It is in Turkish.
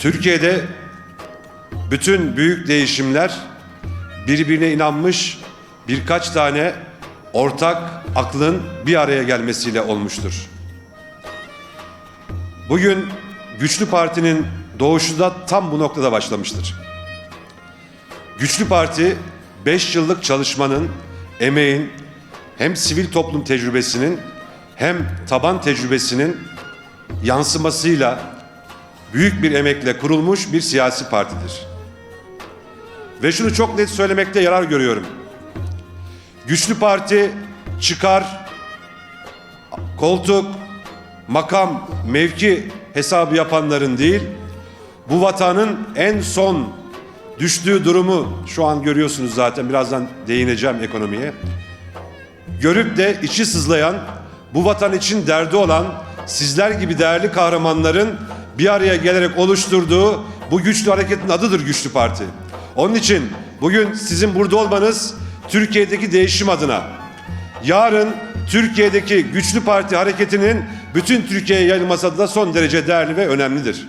Türkiye'de bütün büyük değişimler birbirine inanmış birkaç tane ortak aklın bir araya gelmesiyle olmuştur. Bugün Güçlü Parti'nin doğuşu da tam bu noktada başlamıştır. Güçlü Parti 5 yıllık çalışmanın, emeğin, hem sivil toplum tecrübesinin hem taban tecrübesinin yansımasıyla büyük bir emekle kurulmuş bir siyasi partidir. Ve şunu çok net söylemekte yarar görüyorum. Güçlü Parti çıkar, koltuk, makam, mevki hesabı yapanların değil, bu vatanın en son düştüğü durumu şu an görüyorsunuz zaten birazdan değineceğim ekonomiye. Görüp de içi sızlayan, bu vatan için derdi olan sizler gibi değerli kahramanların bir araya gelerek oluşturduğu bu güçlü hareketin adıdır Güçlü Parti. Onun için bugün sizin burada olmanız Türkiye'deki değişim adına, yarın Türkiye'deki güçlü parti hareketinin bütün Türkiye'ye yayılması adına son derece değerli ve önemlidir.